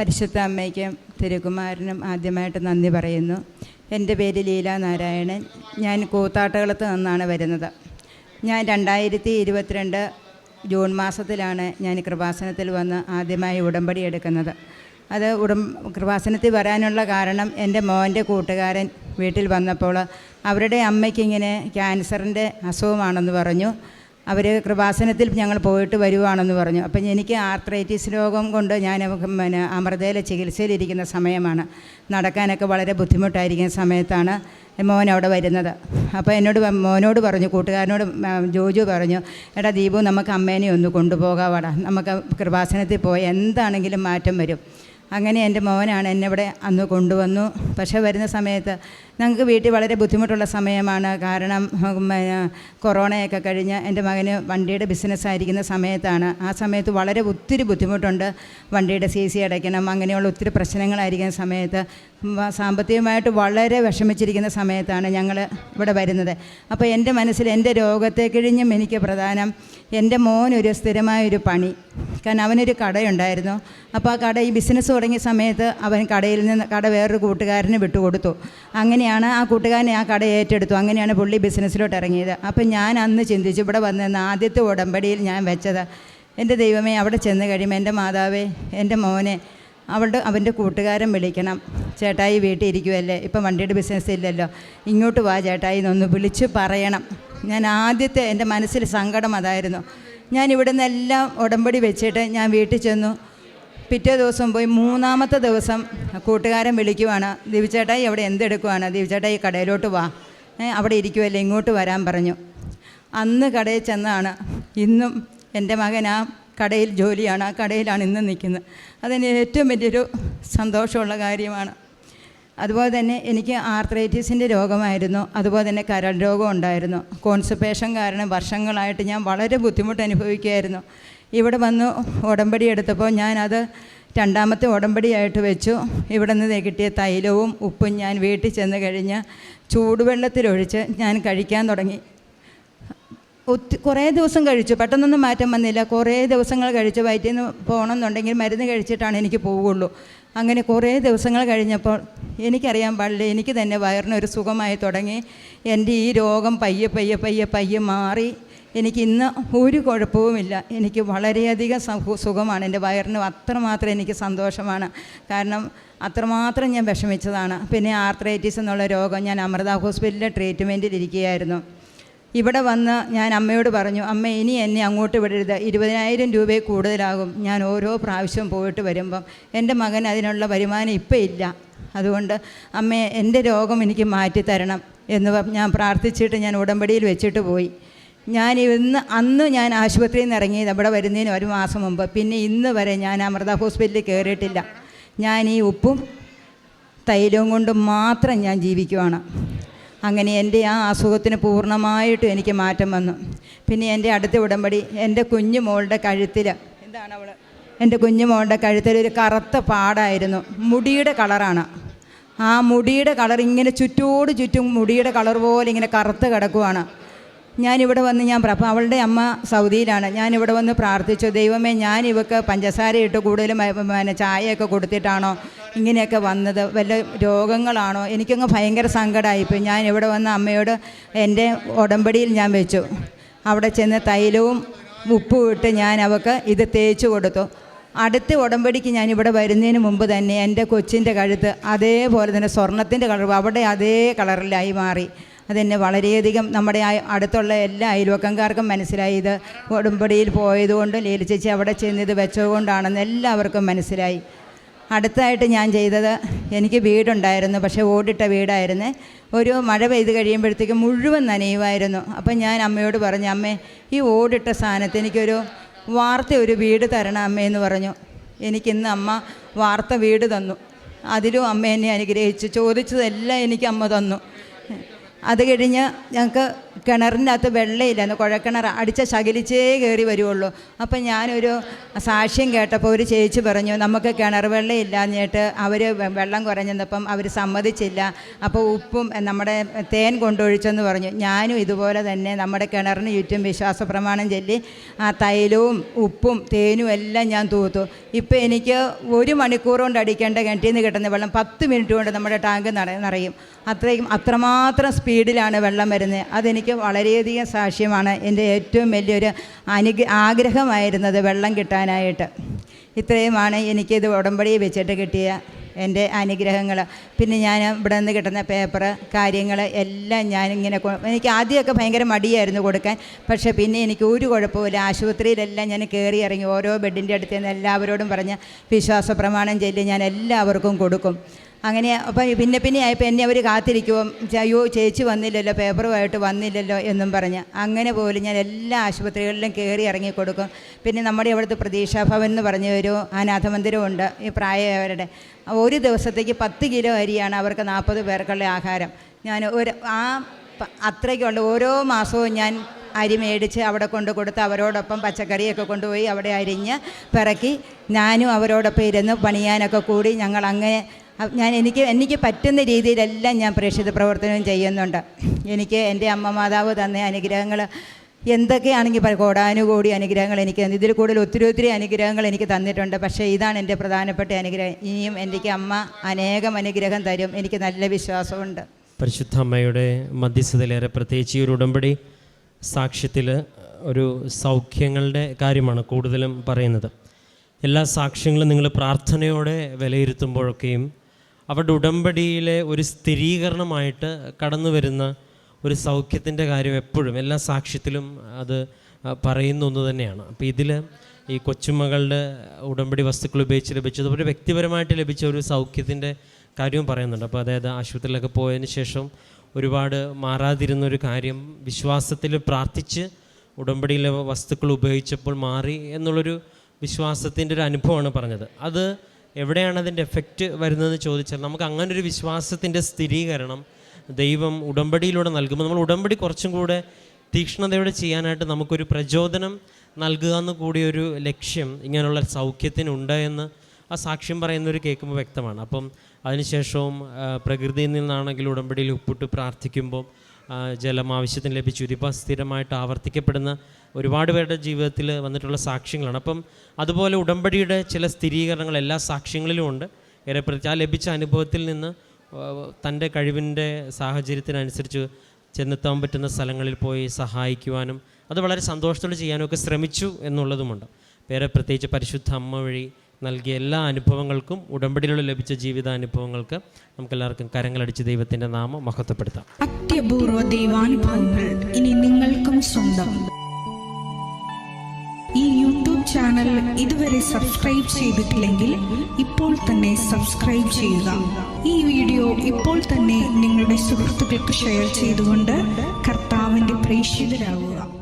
പരിശുദ്ധ അമ്മയ്ക്കും തിരുകുമാരനും ആദ്യമായിട്ട് നന്ദി പറയുന്നു. എന്റെ പേര് ലീല നാരായണൻ. ഞാൻ കൂത്താട്ടുകളത്ത് നിന്നാണ് വരുന്നത്. ഞാൻ രണ്ടായിരത്തി ഇരുപത്തിരണ്ട് ജൂൺ മാസത്തിലാണ് ഞാൻ കൃപാസനത്തിൽ വന്ന് ആദ്യമായി ഉടമ്പടി എടുക്കുന്നത്. അത് ഉടം കൃപാസനത്തിൽ വരാനുള്ള കാരണം എന്റെ മോന്റെ കൂട്ടുകാരൻ വീട്ടിൽ വന്നപ്പോൾ അവരുടെ അമ്മയ്ക്കിങ്ങനെ ക്യാൻസറിന്റെ അസുഖമാണെന്ന് പറഞ്ഞു. അവർ കൃപാസനത്തിൽ ഞങ്ങൾ പോയിട്ട് വരുവാണെന്ന് പറഞ്ഞു. അപ്പം എനിക്ക് ആർത്രൈറ്റിസ് രോഗം കൊണ്ട് ഞാൻ പിന്നെ അമൃതയിലെ ചികിത്സയിലിരിക്കുന്ന സമയമാണ്. നടക്കാനൊക്കെ വളരെ ബുദ്ധിമുട്ടായിരിക്കുന്ന സമയത്താണ് മോൻ അവിടെ വരുന്നത്. അപ്പോൾ എന്നോട് മോനോട് പറഞ്ഞു കൂട്ടുകാരനോട് ജോജു പറഞ്ഞു എടാ ദീപു നമുക്ക് അമ്മേനെ ഒന്ന് കൊണ്ടുപോകാവാടാ. നമുക്ക് കൃപാസനത്തിൽ പോയി എന്താണെങ്കിലും മാറ്റം വരും. അങ്ങനെ എന്റെ മോനാണ് എന്നെ ഇവിടെ അന്ന് കൊണ്ടുവന്നു. പക്ഷേ വരുന്ന സമയത്ത് ഞങ്ങൾക്ക് വീട്ടിൽ വളരെ ബുദ്ധിമുട്ടുള്ള സമയമാണ്. കാരണം കൊറോണയൊക്കെ കഴിഞ്ഞ് എന്റെ മകന് വണ്ടിയുടെ ബിസിനസ് ആയിരിക്കുന്ന സമയത്താണ്. ആ സമയത്ത് വളരെ ഒത്തിരി ബുദ്ധിമുട്ടുണ്ട്. വണ്ടിയുടെ സി സി അടയ്ക്കണം അങ്ങനെയുള്ള ഒത്തിരി പ്രശ്നങ്ങളായിരിക്കുന്ന സമയത്ത്. സാമ്പത്തികമായിട്ട് വളരെ വിഷമിച്ചിരിക്കുന്ന സമയത്താണ് ഞങ്ങൾ ഇവിടെ വരുന്നത്. അപ്പോൾ എന്റെ മനസ്സിൽ എന്റെ രോഗത്തെ കഴിഞ്ഞും എനിക്ക് പ്രധാനം എന്റെ മോനൊരു സ്ഥിരമായൊരു പണി. കാരണം അവനൊരു കടയുണ്ടായിരുന്നു. അപ്പോൾ ആ കട ഈ ബിസിനസ് തുടങ്ങിയ സമയത്ത് അവൻ കടയിൽ നിന്ന് കട വേറൊരു കൂട്ടുകാരന് വിട്ടുകൊടുത്തു. അങ്ങനെയാണ് ആ കൂട്ടുകാരനെ ആ കട ഏറ്റെടുത്തു. അങ്ങനെയാണ് പുള്ളി ബിസിനസ്സിലോട്ട് ഇറങ്ങിയത്. അപ്പം ഞാൻ അന്ന് ചിന്തിച്ചു ഇവിടെ വന്നിരുന്ന ആദ്യത്തെ ഉടമ്പടിയിൽ ഞാൻ വെച്ചത്. എന്റെ ദൈവമേ അവിടെ ചെന്ന് കഴിയുമ്പോൾ എന്റെ മാതാവേ എന്റെ മോനെ അവളുടെ അവന്റെ കൂട്ടുകാരൻ വിളിക്കണം. ചേട്ടായി വീട്ടിൽ ഇരിക്കുമല്ലേ ഇപ്പം വണ്ടിയുടെ ബിസിനസ് ഇല്ലല്ലോ. ഇങ്ങോട്ട് വാ ചേട്ടായി എന്നൊന്ന് വിളിച്ച് പറയണം. ഞാൻ ആദ്യത്തെ എന്റെ മനസ്സിൽ സങ്കടം അതായിരുന്നു. ഞാൻ ഇവിടെ നിന്നെല്ലാം ഉടമ്പടി വെച്ചിട്ട് ഞാൻ വീട്ടിൽ ചെന്നു. പിറ്റേ ദിവസം പോയി മൂന്നാമത്തെ ദിവസം കൂട്ടുകാരൻ വിളിക്കുവാണ് ദിവ്ചേട്ടായി അവിടെ എന്തെടുക്കുവാണ്? ദിവ്ചേട്ടായി കടയിലോട്ട് വാ. അവിടെ ഇരിക്കുമല്ലേ ഇങ്ങോട്ട് വരാൻ പറഞ്ഞു. അന്ന് കടയിൽ ചെന്നാണ്. ഇന്നും എന്റെ മകൻ ആ കടയിൽ ജോലിയാണ് ആ കടയിലാണ് ഇന്ന് നിൽക്കുന്നത്. അതെന്നെ ഏറ്റവും വലിയൊരു സന്തോഷമുള്ള കാര്യമാണ്. അതുപോലെ തന്നെ എനിക്ക് ആർത്രൈറ്റിസിന്റെ രോഗമായിരുന്നു. അതുപോലെ തന്നെ കരൾ രോഗം ഉണ്ടായിരുന്നു. കോൺസെപ്പേഷൻ കാരണം വർഷങ്ങളായിട്ട് ഞാൻ വളരെ ബുദ്ധിമുട്ട് അനുഭവിക്കുകയായിരുന്നു. ഇവിടെ വന്ന് ഉടമ്പടി എടുത്തപ്പോൾ ഞാനത് രണ്ടാമത്തെ ഉടമ്പടിയായിട്ട് വെച്ചു. ഇവിടെ നിന്ന് കിട്ടിയ തൈലവും ഉപ്പും ഞാൻ വീട്ടിൽ ചെന്ന് കഴിഞ്ഞ് ചൂടുവെള്ളത്തിലൊഴിച്ച് ഞാൻ കഴിക്കാൻ തുടങ്ങി. ഒത്തി കുറേ ദിവസം കഴിച്ചു. പെട്ടെന്നൊന്നും മാറ്റം വന്നില്ല. കുറേ ദിവസങ്ങൾ കഴിച്ചു വയറ്റിൽ നിന്ന് പോകണമെന്നുണ്ടെങ്കിൽ മരുന്ന് കഴിച്ചിട്ടാണ് എനിക്ക് പോവുകയുള്ളൂ അങ്ങനെ കുറേ ദിവസങ്ങൾ കഴിഞ്ഞപ്പോൾ എനിക്കറിയാൻ പാടില്ല. എനിക്ക് തന്നെ വയറിനൊരു സുഖമായി തുടങ്ങി. എന്റെ ഈ രോഗം പയ്യെ പയ്യെ പയ്യെ പയ്യെ മാറി. എനിക്ക് ഇന്ന് ഒരു കുഴപ്പവുമില്ല. എനിക്ക് വളരെയധികം സുഖമാണ്. എന്റെ വയറിന് അത്രമാത്രം എനിക്ക് സന്തോഷമാണ്. കാരണം അത്രമാത്രം ഞാൻ വിഷമിച്ചതാണ്. പിന്നെ ആർത്രൈറ്റിസ് എന്നുള്ള രോഗം. ഞാൻ അമൃത ഹോസ്പിറ്റലിലെ ട്രീറ്റ്മെന്റിൽ ഇരിക്കുകയായിരുന്നു. ഇവിടെ വന്ന് ഞാൻ അമ്മയോട് പറഞ്ഞു അമ്മ ഇനി എന്നെ അങ്ങോട്ട് വിടരുത്. ഇരുപതിനായിരം രൂപയിൽ കൂടുതലാകും. ഞാൻ ഓരോ പ്രാവശ്യം പോയിട്ട് വരുമ്പം എന്റെ മകൻ അതിനുള്ള വരുമാനം ഇപ്പം ഇല്ല. അതുകൊണ്ട് അമ്മേ എന്റെ രോഗം എനിക്ക് മാറ്റിത്തരണം എന്ന് ഞാൻ പ്രാർത്ഥിച്ചിട്ട് ഞാൻ ഉടമ്പടിയിൽ വെച്ചിട്ട് പോയി. ഞാൻ ഇന്ന് അന്ന് ഞാൻ ആശുപത്രിയിൽ നിന്ന് ഇറങ്ങിയത് ഇവിടെ വരുന്നതിന് ഒരു മാസം മുമ്പ്. പിന്നെ ഇന്ന് വരെ ഞാൻ അമൃത ഹോസ്പിറ്റലിൽ കയറിയിട്ടില്ല. ഞാൻ ഈ ഉപ്പും തൈലവും കൊണ്ട് മാത്രം ഞാൻ ജീവിക്കുവാണ്. അങ്ങനെ എന്റെ ആ അസുഖത്തിന് പൂർണമായിട്ടും എനിക്ക് മാറ്റം വന്നു. പിന്നെ എന്റെ അടുത്ത ഉടമ്പടി എന്റെ കുഞ്ഞു മോളുടെ കഴുത്തിൽ എന്താണ് അവൾ എന്റെ കുഞ്ഞു മോളുടെ കഴുത്തിൽ ഒരു കറുത്ത പാടായിരുന്നു. മുടിയുടെ കളറാണ്. ആ മുടിയുടെ കളർ ഇങ്ങനെ ചുറ്റോട് ചുറ്റും മുടിയുടെ കളർ പോലെ ഇങ്ങനെ കറുത്ത് കിടക്കുവാണ്. ഞാനിവിടെ വന്ന് ഞാൻ അപ്പോൾ അവളുടെ അമ്മ സൗദിയിലാണ്. ഞാനിവിടെ വന്ന് പ്രാർത്ഥിച്ചു ദൈവമേ ഞാൻ ഇവക്ക് പഞ്ചസാര ഇട്ട് കൂടുതലും ചായയൊക്കെ കൊടുത്തിട്ടാണോ ഇങ്ങനെയൊക്കെ വന്നത്? വല്ല രോഗങ്ങളാണോ? എനിക്കങ്ങ് ഭയങ്കര സങ്കടമായിപ്പോയി ഞാൻ ഇവിടെ വന്ന് അമ്മയോട് എന്റെ ഉടമ്പടിയിൽ ഞാൻ വെച്ചു. അവിടെ ചെന്ന് തൈലവും ഉപ്പും ഇട്ട് ഞാൻ അവൾക്ക് ഇത് തേച്ച് കൊടുത്തു. അടുത്ത ഉടമ്പടിക്ക് ഞാൻ ഇവിടെ വരുന്നതിന് മുമ്പ് തന്നെ എന്റെ കൊച്ചിന്റെ കഴുത്ത് അതേപോലെ തന്നെ സ്വർണത്തിന്റെ കളർ അവിടെ അതേ കളറിലായി മാറി. അതെന്നെ വളരെയധികം നമ്മുടെ അടുത്തുള്ള എല്ലാ അയൽവക്കംകാർക്കും മനസ്സിലായി. ഇത് ഉടുമ്പടിയിൽ പോയതുകൊണ്ട് ലീല ചേച്ചി അവിടെ ചെന്ന് ഇത് വെച്ചതുകൊണ്ടാണെന്ന് എല്ലാവർക്കും മനസ്സിലായി. അടുത്തായിട്ട് ഞാൻ ചെയ്തത് എനിക്ക് വീടുണ്ടായിരുന്നു പക്ഷേ ഓടിട്ട വീടായിരുന്നു. ഒരു മഴ പെയ്ത് കഴിയുമ്പോഴത്തേക്കും മുഴുവൻ നനയുമായിരുന്നു. അപ്പം ഞാൻ അമ്മയോട് പറഞ്ഞു അമ്മേ ഈ ഓടിട്ട സ്ഥാനത്ത് എനിക്കൊരു വാർത്ത ഒരു വീട് തരണം അമ്മയെന്ന് പറഞ്ഞു. എനിക്കിന്ന് അമ്മ വാർത്ത വീട് തന്നു. അതിലും അമ്മ എന്നെ അനുഗ്രഹിച്ചു. ചോദിച്ചതെല്ലാം എനിക്ക് അമ്മ തന്നു. അത് കഴിഞ്ഞ് ഞങ്ങൾക്ക് കിണറിന്റെ അകത്ത് വെള്ളമില്ലെന്ന് കുഴക്കിണർ അടിച്ച ശകലിച്ചേ കയറി വരുള്ളൂ അപ്പം ഞാനൊരു സാക്ഷ്യം കേട്ടപ്പോൾ ഒരു ചേച്ചി പറഞ്ഞു നമുക്ക് കിണർ വെള്ളം ഇല്ലാഞ്ഞിട്ട് അവർ വെള്ളം കുറഞ്ഞപ്പം അവർ സമ്മതിച്ചില്ല. അപ്പോൾ ഉപ്പും നമ്മുടെ തേൻ കൊണ്ടൊഴിച്ചെന്ന് പറഞ്ഞു. ഞാനും ഇതുപോലെ തന്നെ നമ്മുടെ കിണറിന് ചുറ്റും വിശ്വാസ പ്രമാണം ചൊല്ലി ആ തൈലവും ഉപ്പും തേനും എല്ലാം ഞാൻ തൂത്തു. ഇപ്പോൾ എനിക്ക് ഒരു മണിക്കൂർ കൊണ്ട് അടിക്കേണ്ട കിണറ്റിൽ നിന്ന് കിട്ടുന്ന വെള്ളം പത്ത് മിനിറ്റ് കൊണ്ട് നമ്മുടെ ടാങ്ക് നിറ നിറയും. അത്രയും അത്രമാത്രം സ്പീഡിലാണ് വെള്ളം വരുന്നത്. അതെനിക്ക് വളരെയധികം സാക്ഷ്യമാണ് എന്റെ ഏറ്റവും വലിയൊരു അനുഗ്ര ആഗ്രഹമായിരുന്നത് വെള്ളം കിട്ടാനായിട്ട്. ഇത്രയുമാണ് എനിക്കിത് ഉടമ്പടി വെച്ചിട്ട് കിട്ടിയ എന്റെ അനുഗ്രഹങ്ങൾ. പിന്നെ ഞാൻ ഇവിടെ നിന്ന് കിട്ടുന്ന പേപ്പർ കാര്യങ്ങൾ എല്ലാം ഞാനിങ്ങനെ എനിക്ക് ആദ്യമൊക്കെ ഭയങ്കര മടിയായിരുന്നു കൊടുക്കാൻ. പക്ഷേ പിന്നെ എനിക്ക് ഒരു കുഴപ്പമില്ല ആശുപത്രിയിലെല്ലാം ഞാൻ കയറി ഇറങ്ങി ഓരോ ബെഡിന്റെ അടുത്ത് നിന്ന് എല്ലാവരോടും പറഞ്ഞ് വിശ്വാസ പ്രമാണം ചൊല്ലി ഞാൻ എല്ലാവർക്കും കൊടുക്കും. അങ്ങനെ അപ്പം പിന്നെ പിന്നെ ആയപ്പോൾ എന്നെ അവർ കാത്തിരിക്കുമോ അയ്യോ ചേച്ചി വന്നില്ലല്ലോ പേപ്പറുമായിട്ട് വന്നില്ലല്ലോ എന്നും പറഞ്ഞ്. അങ്ങനെ പോലും ഞാൻ എല്ലാ ആശുപത്രികളിലും കയറി ഇറങ്ങി കൊടുക്കും പിന്നെ നമ്മുടെ ഇവിടുത്തെ പ്രതീക്ഷാഭവൻ എന്ന് പറഞ്ഞ ഒരു അനാഥ മന്ദിരമുണ്ട് ഈ പ്രായമായവരുടെ. ഒരു ദിവസത്തേക്ക് പത്ത് കിലോ അരിയാണ് അവർക്ക് നാൽപ്പത് പേർക്കുള്ള ആഹാരം. ഞാൻ ഒരു ആ അത്രയ്ക്കുള്ള. ഓരോ മാസവും ഞാൻ അരി മേടിച്ച് അവിടെ കൊണ്ട് കൊടുത്ത് അവരോടൊപ്പം പച്ചക്കറിയൊക്കെ കൊണ്ടുപോയി അവിടെ അരിഞ്ഞ് പിറക്കി. ഞാനും അവരോടൊപ്പം ഇരുന്ന് പണിയാനൊക്കെ കൂടി ഞങ്ങൾ അങ്ങനെ ഞാൻ എനിക്ക് എനിക്ക് പറ്റുന്ന രീതിയിലെല്ലാം ഞാൻ പ്രേക്ഷിത പ്രവർത്തനവും ചെയ്യുന്നുണ്ട്. എനിക്ക് എന്റെ അമ്മ മാതാവ് തന്ന അനുഗ്രഹങ്ങൾ എന്തൊക്കെയാണെങ്കിൽ കോടാനുകൂടി അനുഗ്രഹങ്ങൾ എനിക്ക് ഇതിൽ കൂടുതൽ ഒത്തിരി ഒത്തിരി അനുഗ്രഹങ്ങൾ എനിക്ക് തന്നിട്ടുണ്ട്. പക്ഷേ ഇതാണ് എന്റെ പ്രധാനപ്പെട്ട അനുഗ്രഹം. ഇനിയും എനിക്ക് അമ്മ അനേകം അനുഗ്രഹം തരും. എനിക്ക് നല്ല വിശ്വാസമുണ്ട്. പരിശുദ്ധ അമ്മയുടെ മധ്യസ്ഥതയിലേറെ പ്രത്യേകിച്ച് ഈ ഒരു ഉടമ്പടി സാക്ഷ്യത്തിൽ ഒരു സൗഖ്യങ്ങളുടെ കാര്യമാണ് കൂടുതലും പറയുന്നത്. എല്ലാ സാക്ഷ്യങ്ങളും നിങ്ങൾ പ്രാർത്ഥനയോടെ വിലയിരുത്തുമ്പോഴൊക്കെയും അവരുടെ ഉടമ്പടിയിലെ ഒരു സ്ഥിരീകരണമായിട്ട് കടന്നു വരുന്ന ഒരു സൗഖ്യത്തിന്റെ കാര്യം എപ്പോഴും എല്ലാ സാക്ഷ്യത്തിലും അത് പറയുന്ന ഒന്ന് തന്നെയാണ്. അപ്പോൾ ഇതിൽ ഈ കൊച്ചുമകളുടെ ഉടമ്പടി വസ്തുക്കൾ ഉപയോഗിച്ച് ലഭിച്ചത് ഒരു വ്യക്തിപരമായിട്ട് ലഭിച്ച ഒരു സൗഖ്യത്തിന്റെ കാര്യവും പറയുന്നുണ്ട്. അപ്പോൾ അതായത് ആശുപത്രിയിലൊക്കെ പോയതിന് ശേഷം ഒരുപാട് മാറാതിരുന്ന ഒരു കാര്യം വിശ്വാസത്തിൽ പ്രാർത്ഥിച്ച് ഉടമ്പടിയിലെ വസ്തുക്കൾ ഉപയോഗിച്ചപ്പോൾ മാറി എന്നുള്ളൊരു വിശ്വാസത്തിന്റെ ഒരു അനുഭവമാണ് പറഞ്ഞത്. അത് എവിടെയാണ് അതിന്റെ എഫക്റ്റ് വരുന്നതെന്ന് ചോദിച്ചാൽ നമുക്ക് അങ്ങനെ ഒരു വിശ്വാസത്തിന്റെ സ്ഥിരീകരണം ദൈവം ഉടമ്പടിയിലൂടെ നൽകുമ്പോൾ നമ്മൾ ഉടമ്പടി കുറച്ചും കൂടെ തീക്ഷ്ണതയോടെ ചെയ്യാനായിട്ട് നമുക്കൊരു പ്രചോദനം നൽകുക എന്ന് കൂടിയൊരു ലക്ഷ്യം ഇങ്ങനെയുള്ള സൗഖ്യത്തിനുണ്ട് എന്ന് ആ സാക്ഷ്യം പറയുന്നവർ കേൾക്കുമ്പോൾ വ്യക്തമാണ്. അപ്പം അതിനുശേഷവും പ്രകൃതിയിൽ നിന്നാണെങ്കിൽ ഉടമ്പടിയിൽ ഉപ്പിട്ട് പ്രാർത്ഥിക്കുമ്പോൾ ജലം ആവശ്യത്തിന് ലഭിച്ചു. ഇതിപ്പോൾ സ്ഥിരമായിട്ട് ആവർത്തിക്കപ്പെടുന്ന ഒരുപാട് പേരുടെ ജീവിതത്തിൽ വന്നിട്ടുള്ള സാക്ഷ്യങ്ങളാണ്. അപ്പം അതുപോലെ ഉടമ്പടിയുടെ ചില സ്ഥിരീകരണങ്ങൾ എല്ലാ സാക്ഷ്യങ്ങളിലും ഉണ്ട്. ഏറെ പ്രത്യേക ആ ലഭിച്ച അനുഭവത്തിൽ നിന്ന് തന്റെ കഴിവിന്റെ സാഹചര്യത്തിനനുസരിച്ച് ചെന്നെത്താൻ പറ്റുന്ന സ്ഥലങ്ങളിൽ പോയി സഹായിക്കുവാനും അത് വളരെ സന്തോഷത്തോടെ ചെയ്യാനും ഒക്കെ ശ്രമിച്ചു എന്നുള്ളതുമുണ്ട്. വേറെ പ്രത്യേകിച്ച് പരിശുദ്ധ അമ്മ വഴി നൽകിയ എല്ലാ അനുഭവങ്ങൾക്കും ഉടമ്പടിയിലൂടെ ലഭിച്ച ജീവിതാനുഭവങ്ങൾക്ക് നമുക്കെല്ലാവർക്കും കരങ്ങളടിച്ച് ദൈവത്തിന്റെ നാമം മഹത്വപ്പെടുത്താം. അത്യപൂർവ ദൈവാനുഭവങ്ങൾ ഇനി നിങ്ങൾക്കും സ്വന്തം. ഈ യൂട്യൂബ് ചാനൽ ഇതുവരെ സബ്സ്ക്രൈബ് ചെയ്തിട്ടില്ലെങ്കിൽ ഇപ്പോൾ തന്നെ സബ്സ്ക്രൈബ് ചെയ്യുക. ഈ വീഡിയോ ഇപ്പോൾ തന്നെ നിങ്ങളുടെ സുഹൃത്തുക്കൾക്ക് ഷെയർ ചെയ്തുകൊണ്ട് കർത്താവിന്റെ പ്രേക്ഷിതരാകുക